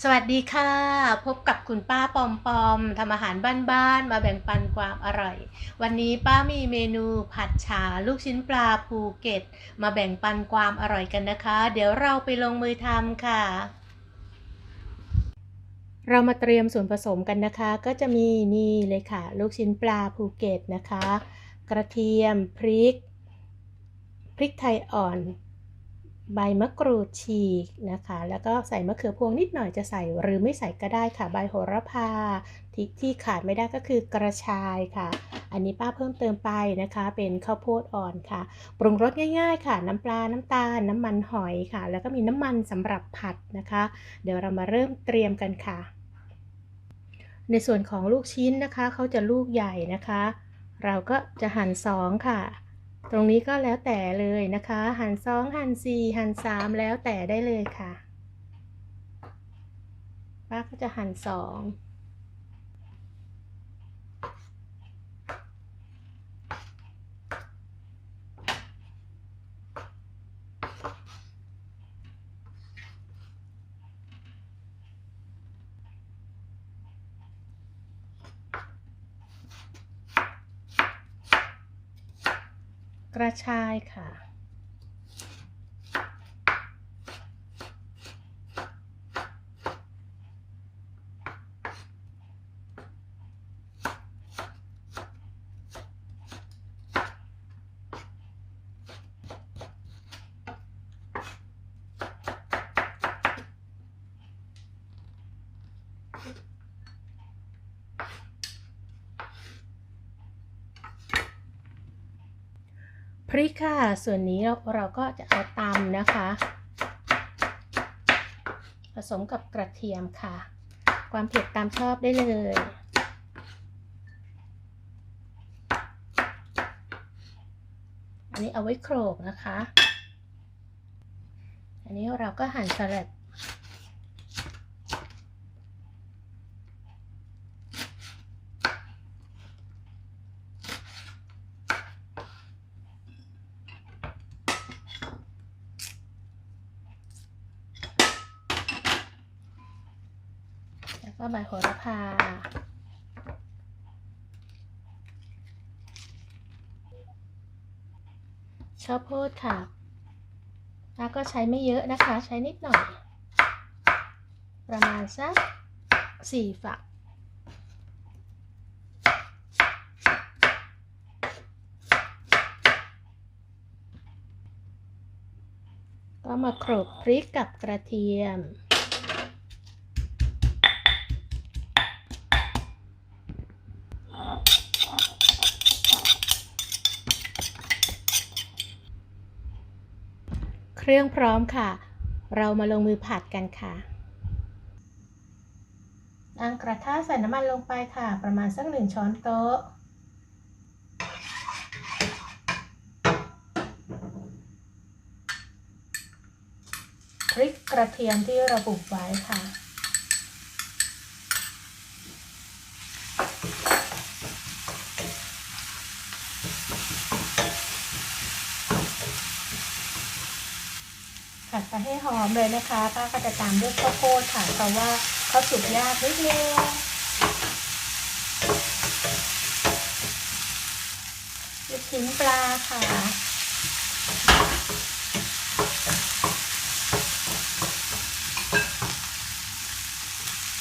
สวัสดีค่ะ พบกับคุณป้าปอมปอมทำอาหารบ้านๆมาแบ่งปันความอร่อย วันนี้ป้ามีเมนูผัดฉาลูกชิ้นปลาภูเก็ต มาแบ่งปันความอร่อยกันนะคะ เดี๋ยวเราไปลงมือทำค่ะ เรามาเตรียมส่วนผสมกันนะคะ ก็จะมีนี่เลยค่ะ ลูกชิ้นปลาภูเก็ตนะคะ กระเทียมพริก พริกไทยอ่อน ใบมะกรูดฉีกนะคะ แล้วก็ใส่มะเขือพวงนิดหน่อยจะใส่หรือไม่ใส่ก็ได้ค่ะ ใบโหระพาที่ที่ขาดไม่ได้ก็คือกระชายค่ะ อันนี้ป้าเพิ่มเติมไปนะคะ เป็นข้าวโพดอ่อนค่ะ ปรุงรสง่ายๆค่ะ น้ำปลา น้ำตาล น้ำมันหอยค่ะ แล้วก็มีน้ำมันสำหรับผัดนะคะ เดี๋ยวเรามาเริ่มเตรียมกันค่ะ ในส่วนของลูกชิ้นนะคะเขาจะลูกใหญ่นะคะ เราก็จะหั่นสองค่ะ ตรงนี้ก็แล้วแต่เลยนะคะ หันสองหันสี่หันสามแล้วแต่ได้เลยค่ะ ป้าก็จะหันสอง กระชายค่ะ พริกค่ะ ส่วนนี้เราเราก็จะเอาตำนะคะ ผสมกับกระเทียมค่ะ ความเผ็ดตามชอบได้เลยอันนี้เอาไว้โขลกนะคะ อันนี้เราก็หั่นสลัด แล้วก็ใบโหระพาชอบโพดค่ะ แล้วก็ใช้ไม่เยอะนะคะ ใช้นิดหน่อย ประมาณสักสี่ฝัก ก็มาโขลกพริกกับกระเทียม เครื่องพร้อมค่ะ เรามาลงมือผัดกันค่ะตั้งกระทะใส่น้ำมันลงไปค่ะ ประมาณสักหนึ่งช้อนโต๊ะ พริกกระเทียมที่เราบุกไว้ค่ะ ผัดไปให้หอมเลยนะคะป้าก็จะตามด้วยข้าวโพดค่ะเพราะว่าเขาสุกยากนิดนึงลูกชิ้นปลาค่ะ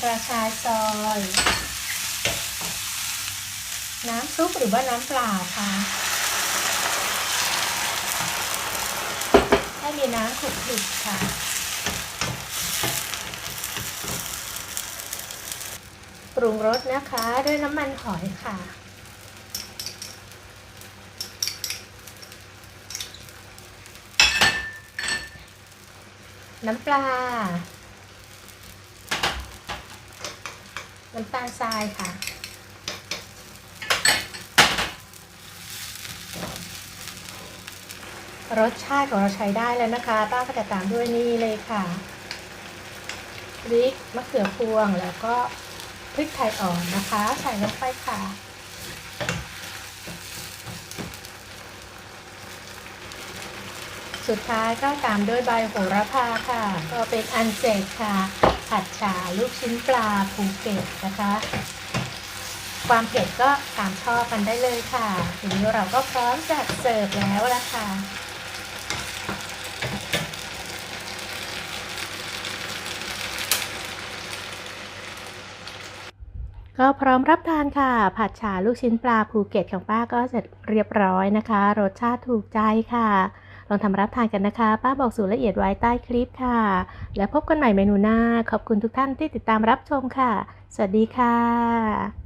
กระชายซอย น้ำซุปหรือว่าน้ำเปล่าค่ะ ให้มี น้ำขลุกคลิกค่ะ ปรุงรสนะคะด้วยน้ำมันหอยค่ะ น้ำปลา น้ำตาลทรายค่ะ รสชาติของเราใช้ได้แล้วนะคะ ป้าก็จะตามด้วยนี่เลยค่ะพริกมะเขือพวงแล้วก็พริกไทยอ่อนนะคะ ใส่ลงไปค่ะ สุดท้ายก็ตามด้วยใบโหระพาค่ะ ก็เป็นอันเสร็จค่ะ ผัดฉาลูกชิ้นปลาภูเก็ตนะคะ ความเผ็ดก็ตามชอบกันได้เลยค่ะทีนี้เราก็พร้อมจะเสิร์ฟแล้วละค่ะ ก็พร้อมรับทานค่ะ ผัดฉ่าลูกชิ้นปลาภูเก็ตของป้าก็เสร็จเรียบร้อยนะคะ รสชาติถูกใจค่ะ ลองทำรับทานกันนะคะ ป้าบอกสูตรละเอียดไว้ใต้คลิปค่ะ แล้วพบกันใหม่เมนูหน้า ขอบคุณทุกท่านที่ติดตามรับชมค่ะ สวัสดีค่ะ